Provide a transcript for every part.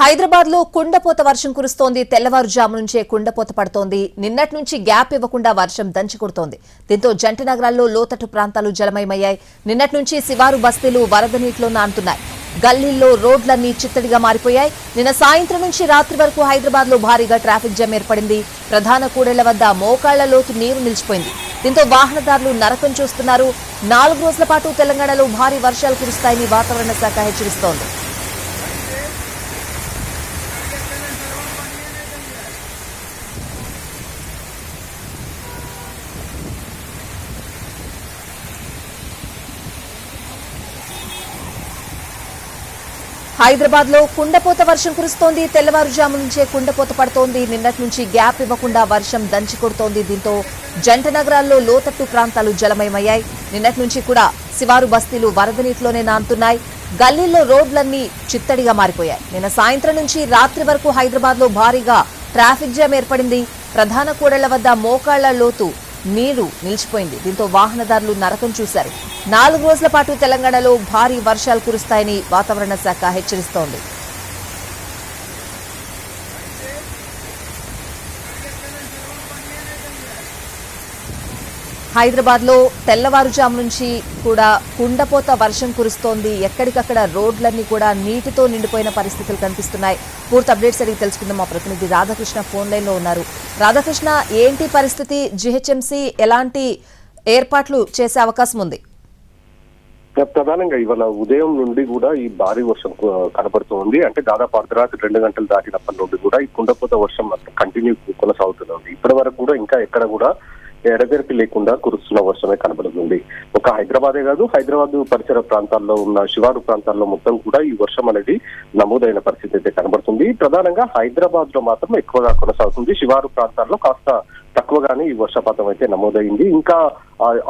హైదరాబాద్లో కుండపోత వర్షం కురుస్తోంది. తెల్లవారుజాము నుంచే కుండపోత పడుతోంది. నిన్నటి నుంచి గ్యాప్ ఇవ్వకుండా వర్షం దంచి కొడుతోంది. దీంతో జంట నగరాల్లో లోతట్టు ప్రాంతాలు జలమయమయ్యాయి. నిన్నటి నుంచి శివారు బస్తీలు వరద నీటిలో నానుతున్నాయి. గల్లీల్లో రోడ్లన్నీ చిత్తడిగా మారిపోయాయి. నిన్న సాయంత్రం నుంచి రాత్రి వరకు హైదరాబాద్లో భారీగా ట్రాఫిక్ జామ్ ఏర్పడింది. ప్రధాన కూడళ్ళ వద్ద మోకాళ్ళ లోతు నీరు నిలిచిపోయింది. దీంతో వాహనదారులు నరకం చూస్తున్నారు. నాలుగు రోజుల పాటు తెలంగాణలో భారీ వర్షాలు కురుస్తాయని వాతావరణ శాఖ హెచ్చరిస్తోంది. హైదరాబాద్లో కుండపోత వర్షం కురుస్తోంది. తెల్లవారుజాము నుంచే కుండపోత పడుతోంది. నిన్నటి నుంచి గ్యాప్ ఇవ్వకుండా వర్షం దంచి కొడుతోంది. దీంతో జంట నగరాల్లో లోతట్టు ప్రాంతాలు జలమయమయ్యాయి. నిన్నటి నుంచి కూడా శివారు బస్తీలు వరద నీటిలోనే నానుతున్నాయి గల్లీల్లో రోడ్లన్నీ చిత్తడిగా మారిపోయాయి. నిన్న సాయంత్రం నుంచి రాత్రి వరకు హైదరాబాద్లో భారీగా ట్రాఫిక్ జామ్ ఏర్పడింది. ప్రధాన కూడళ్ళ వద్ద మోకాళ్ళ లోతు నీరు నిలిచిపోయింది. దీంతో వాహనదారులు నరకం చూశారు. నాలుగు రోజుల పాటు తెలంగాణలో భారీ వర్షాలు కురుస్తాయని వాతావరణ శాఖ హెచ్చరిస్తోంది. హైదరాబాద్లో తెల్లవారుజాము నుంచి కూడా కుండపోత వర్షం కురుస్తోంది. ఎక్కడికక్కడ రోడ్లన్నీ కూడా నీటితో నిండిపోయిన పరిస్థితులు కనిపిస్తున్నాయి. పూర్తి అప్డేట్స్ అడిగి తెలుసుకుందాం. మా ప్రతినిధి రాధాకృష్ణ ఫోన్ లైన్లో ఉన్నారు. రాధాకృష్ణ ఏంటి పరిస్థితి? జిహెచ్ఎంసీ ఎలాంటి ఏర్పాట్లు చేసే అవకాశం ఉంది? ప్రధానంగా ఇవాళ ఉదయం నుండి కూడా ఈ భారీ వర్షం కు- కనబడుతోంది అంటే దాదాపు అర్ధరాత్రి రెండు గంటలు దాటినప్పటి నుండి కూడా ఈ కుండపోత వర్షం కంటిన్యూ కొనసాగుతుంది ఇప్పటి వరకు కూడా ఇంకా ఎక్కడ కూడా ఎడతెరిపి లేకుండా కురుస్తున్న వర్షమే కనబడుతుంది. ఒక హైదరాబాదే కాదు హైదరాబాద్ పరిసర ప్రాంతాల్లో ఉన్న శివారు ప్రాంతాల్లో మొత్తం కూడా ఈ వర్షం అనేది నమోదైన పరిస్థితి అయితే కనబడుతుంది. ప్రధానంగా హైదరాబాద్లో మాత్రం ఎక్కువగా కొనసాగుతుంది. శివారు ప్రాంతాల్లో కాస్త తక్కువగానే ఈ వర్షపాతం అయితే నమోదైంది. ఇంకా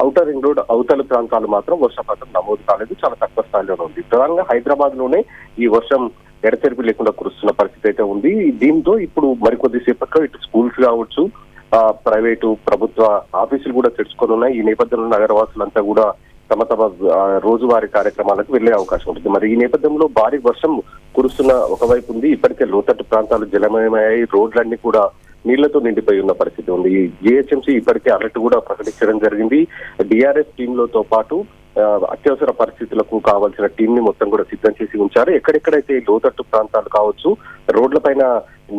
ఔటర్ రింగ్ రోడ్ అవతల ప్రాంతాలు మాత్రం వర్షపాతం నమోదు కాలేదు. చాలా తక్కువ స్థాయిలోనే ఉంది. ప్రధానంగా హైదరాబాద్లోనే ఈ వర్షం ఎడతెరిపి లేకుండా కురుస్తున్న పరిస్థితి అయితే ఉంది. దీంతో ఇప్పుడు మరికొద్దిసేపట్లో ఇటు స్కూల్స్ కావచ్చు ప్రైవేటు ప్రభుత్వ ఆఫీసులు కూడా తెరుచుకొని ఉన్నాయి. ఈ నేపథ్యంలో నగరవాసులంతా కూడా తమ తమ ఆ, రోజువారీ కార్యక్రమాలకు వెళ్ళే అవకాశం ఉంటుంది. మరి ఈ నేపథ్యంలో భారీ వర్షం కురుస్తున్న ఒకవైపు ఉంది. ఇప్పటికే లోతట్టు ప్రాంతాలు జలమయమయ్యాయి. రోడ్లన్నీ కూడా నీళ్ళతో నిండిపోయి ఉన్న పరిస్థితి ఉంది. ఈ జిహెచ్ఎంసీ ఇప్పటికే అలర్ట్ కూడా ప్రకటించడం జరిగింది. డిఆర్ఎస్ టీంలతో పాటు అత్యవసర పరిస్థితులకు కావాల్సిన టీం ని మొత్తం కూడా సిద్ధం చేసి ఉంచారు. ఎక్కడెక్కడైతే లోతట్టు ప్రాంతాలు కావచ్చు రోడ్లపైన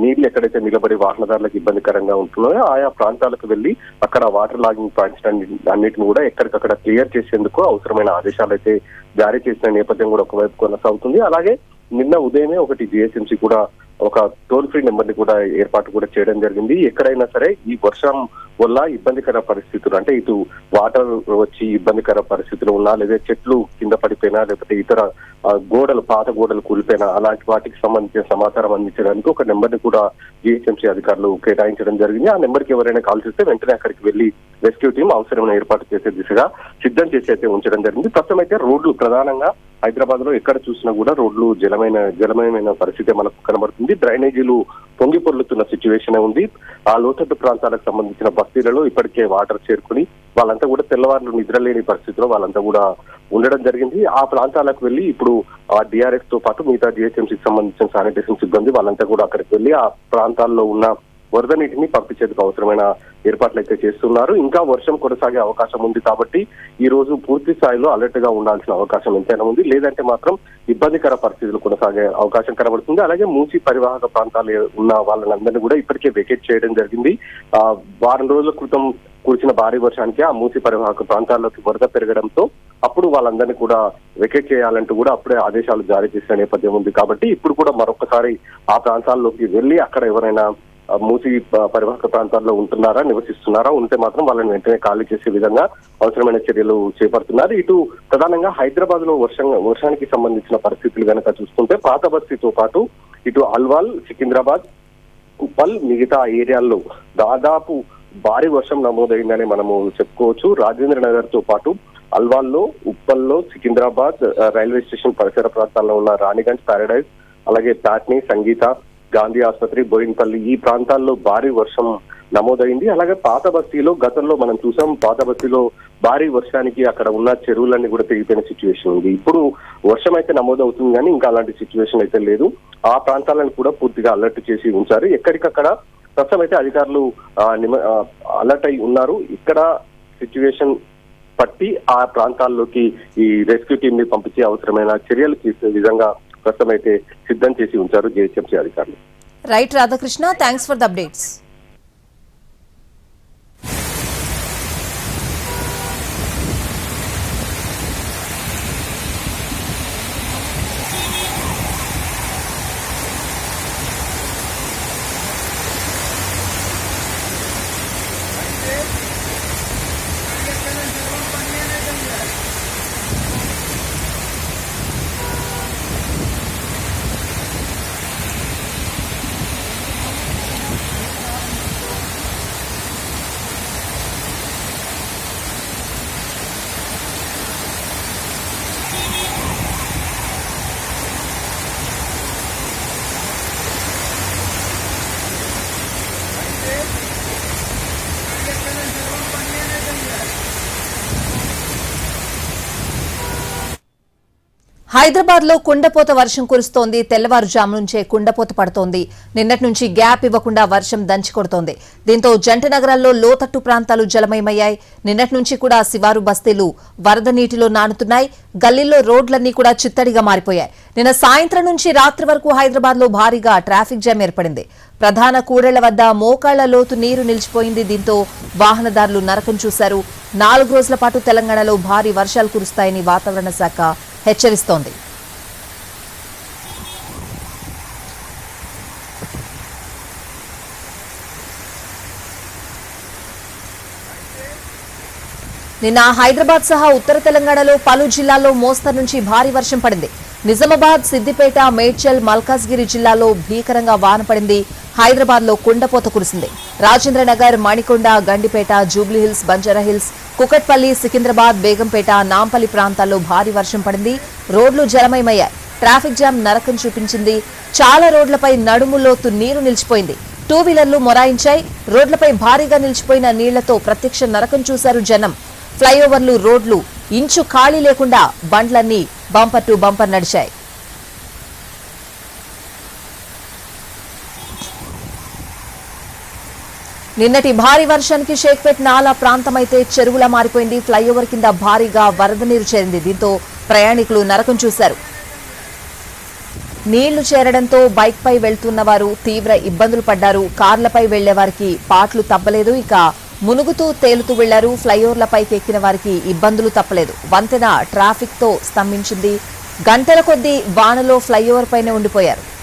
నీళ్ళు ఎక్కడైతే నిలబడి వాహనదారులకు ఇబ్బందికరంగా ఉంటున్నాయో ఆయా ప్రాంతాలకు వెళ్ళి అక్కడ వాటర్ లాగింగ్ పాయింట్స్ అన్నిటిని కూడా ఎక్కడికక్కడ క్లియర్ చేసేందుకు అవసరమైన ఆదేశాలు అయితే జారీ చేసిన నేపథ్యం కూడా ఒకవైపు కొనసాగుతుంది. అలాగే నిన్న ఉదయమే ఒకటి జిఎస్ఎంసీ కూడా ఒక టోల్ ఫ్రీ నెంబర్ని కూడా ఏర్పాటు కూడా చేయడం జరిగింది. ఎక్కడైనా సరే ఈ వర్షం వల్ల ఇబ్బందికర పరిస్థితులు అంటే ఇటు వాటర్ వచ్చి ఇబ్బందికర పరిస్థితులు ఉన్నా లేదా చెట్లు కింద పడిపోయినా లేకపోతే ఇతర గోడలు పాత గోడలు కూలిపోయినా అలాంటి వాటికి సంబంధించిన సమాచారం అందించడానికి ఒక నెంబర్ని కూడా జిహెచ్ఎంసీ అధికారులు కేటాయించడం జరిగింది. ఆ నెంబర్కి ఎవరైనా కాల్ చేస్తే వెంటనే అక్కడికి వెళ్ళి రెస్క్యూ టీం అవసరమైన ఏర్పాటు చేసే దిశగా సిద్ధం చేసి అయితే ఉంచడం జరిగింది. ప్రస్తుతం అయితే రోడ్లు ప్రధానంగా హైదరాబాద్లో ఎక్కడ చూసినా కూడా రోడ్లు జలమైన జలమయమైన పరిస్థితి మనకు కనబడుతుంది. డ్రైనేజీలు పొంగి పొర్లుతున్న సిచ్యువేషన్ ఉంది. ఆ లోతట్టు ప్రాంతాలకు సంబంధించిన బస్తీలలో ఇప్పటికే వాటర్ చేరుకుని వాళ్ళంతా కూడా తెల్లవారులు నిద్రలేని పరిస్థితిలో వాళ్ళంతా కూడా ఉండడం జరిగింది. ఆ ప్రాంతాలకు వెళ్ళి ఇప్పుడు ఆ డిఆర్ఎస్తో పాటు మిగతా జిహెచ్ఎంసీకి సంబంధించిన శానిటేషన్ సిబ్బంది వాళ్ళంతా కూడా అక్కడికి వెళ్ళి ఆ ప్రాంతాల్లో ఉన్న వరద నీటిని పంపించేందుకు అవసరమైన ఏర్పాట్లు అయితే చేస్తున్నారు. ఇంకా వర్షం కొనసాగే అవకాశం ఉంది కాబట్టి ఈ రోజు పూర్తి స్థాయిలో అలర్ట్గా ఉండాల్సిన అవకాశం ఎంతైనా ఉంది. లేదంటే మాత్రం ఇబ్బందికర పరిస్థితులు కొనసాగే అవకాశం కనబడుతుంది. అలాగే మూసి పరివాహక ప్రాంతాలు ఉన్న వాళ్ళందరినీ కూడా ఇప్పటికే వెకేట్ చేయడం జరిగింది. ఆ వారం రోజుల క్రితం కురిసిన భారీ వర్షానికి ఆ మూసి పరివాహక ప్రాంతాల్లోకి వరద పెరగడంతో అప్పుడు వాళ్ళందరినీ కూడా వెకేట్ చేయాలంటూ కూడా అప్పుడే ఆదేశాలు జారీ చేసిన నేపథ్యం ఉంది. కాబట్టి ఇప్పుడు కూడా మరొకసారి ఆ ప్రాంతాల్లోకి వెళ్ళి అక్కడ ఎవరైనా మూసి పరివాహక ప్రాంతాల్లో ఉంటున్నారా నివసిస్తున్నారా ఉంటే మాత్రం వాళ్ళని వెంటనే ఖాళీ చేసే విధంగా అవసరమైన చర్యలు చేపడుతున్నారు. ఇటు ప్రధానంగా హైదరాబాద్లో వర్షం వర్షానికి సంబంధించిన పరిస్థితులు కనుక చూసుకుంటే పాత బస్తీతో పాటు ఇటు అల్వాల్ సికింద్రాబాద్ ఉప్పల్ మిగతా ఏరియాల్లో దాదాపు భారీ వర్షం నమోదైందని మనము చెప్పుకోవచ్చు. రాజేంద్ర నగర్తో పాటు అల్వాల్లో ఉప్పల్లో సికింద్రాబాద్ రైల్వే స్టేషన్ పరిసర ప్రాంతాల్లో ఉన్న రాణిగంజ్ పారడైజ్ అలాగే తాట్ని సంగీత గాంధీ ఆసుపత్రి బోయిన్పల్లి ఈ ప్రాంతాల్లో భారీ వర్షం నమోదైంది. అలాగే పాత బస్తీలో గతంలో మనం చూసాం పాత బస్తీలో భారీ వర్షానికి అక్కడ ఉన్న చెరువులన్నీ కూడా తెగిపోయిన సిచ్యువేషన్ ఉంది. ఇప్పుడు వర్షం అయితే నమోదవుతుంది కానీ ఇంకా అలాంటి సిచ్యువేషన్ అయితే లేదు. ఆ ప్రాంతాలను కూడా పూర్తిగా అలర్ట్ చేసి ఉంచారు. ఎక్కడికక్కడ ప్రస్తుతం అయితే అధికారులు అలర్ట్ అయి ఉన్నారు. ఇక్కడ సిచ్యువేషన్ పట్టి ఆ ప్రాంతాల్లోకి ఈ రెస్క్యూ టీం ని పంపించి అవసరమైన చర్యలు తీసే విధంగా ప్రస్తుతం అయితే సిద్ధం చేసి ఉంచారు జిహెచ్ఎంసీ అధికారులు. Right Radhakrishna. Thanks for the updates హైదరాబాద్లో కుండపోత వర్షం కురుస్తోంది. తెల్లవారుజాము నుంచే కుండపోత పడుతోంది. నిన్నటి నుంచి గ్యాప్ ఇవ్వకుండా వర్షం దంచి కొడుతోంది. దీంతో జంట నగరాల్లో లోతట్టు ప్రాంతాలు జలమయమయ్యాయి. నిన్నటి నుంచి కూడా శివారు బస్తీలు వరద నీటిలో నానుతున్నాయి. గల్లీల్లో రోడ్లన్నీ కూడా చిత్తడిగా మారిపోయాయి. నిన్న సాయంత్రం నుంచి రాత్రి వరకు హైదరాబాద్లో భారీగా ట్రాఫిక్ జామ్ ఏర్పడింది. ప్రధాన కూడళ్ళ వద్ద మోకాళ్ళ లోతు నీరు నిలిచిపోయింది. దీంతో వాహనదారులు నరకం చూశారు. నాలుగు రోజుల పాటు తెలంగాణలో భారీ వర్షాలు కురుస్తాయని వాతావరణ శాఖ హెచ్చరిస్తోంది. నిన్న హైదరాబాద్ సహా ఉత్తర తెలంగాణలో పలు జిల్లాల్లో మోస్తరు నుంచి భారీ వర్షం పడింది. నిజామాబాద్ సిద్దిపేట మేడ్చల్ మల్కాజ్గిరి జిల్లాలో భీకరంగా వాన పడింది. హైదరాబాద్లో కుండపోత కురిసింది. రాజేంద్రనగర్ మణికొండ గండిపేట జూబ్లీహిల్స్ బంజారాహిల్స్ కుకట్పల్లి సికింద్రాబాద్ బేగంపేట నాంపల్లి ప్రాంతాల్లో భారీ వర్షం పడింది. రోడ్లు జలమయమయ్యాయి. ట్రాఫిక్ జామ్ నరకం చూపించింది. చాలా రోడ్లపై నడుములోతు నీరు నిలిచిపోయింది. టూ వీలర్లు మొరాయించాయి. రోడ్లపై భారీగా నిలిచిపోయిన నీళ్ళతో ప్రత్యక్ష నరకం చూశారు జనం. ఫ్లైఓవర్లు రోడ్లు ఇంచు ఖాళీ లేకుండా బండ్లన్నీ బంపర్ టు బంపర్ నడిచాయి. నిన్నటి భారీ వర్షానికి షేక్పేట్ నాలా ప్రాంతమైతే చెరువులా మారిపోయింది. ఫ్లైఓవర్ కింద భారీగా వరద నీరు చేరింది. దీంతో ప్రయాణికులు నరకం చూశారు. నీళ్ళు చేరడంతో బైక్ పై వెళ్తున్న వారు తీవ్ర ఇబ్బందులు పడ్డారు. కార్లపై వెళ్ళే వారికి పాట్లు తప్పలేదు. ఇక మునుగుతూ తేలుతూ వెళ్ళారు. ఫ్లైఓవర్లపైకి ఎక్కిన వారికి ఇబ్బందులు తప్పలేదు. వంతెన ట్రాఫిక్తో స్తంభించింది. గంటల కొద్దీ వానలో ఫ్లైఓవర్ పైనే ఉండిపోయారు.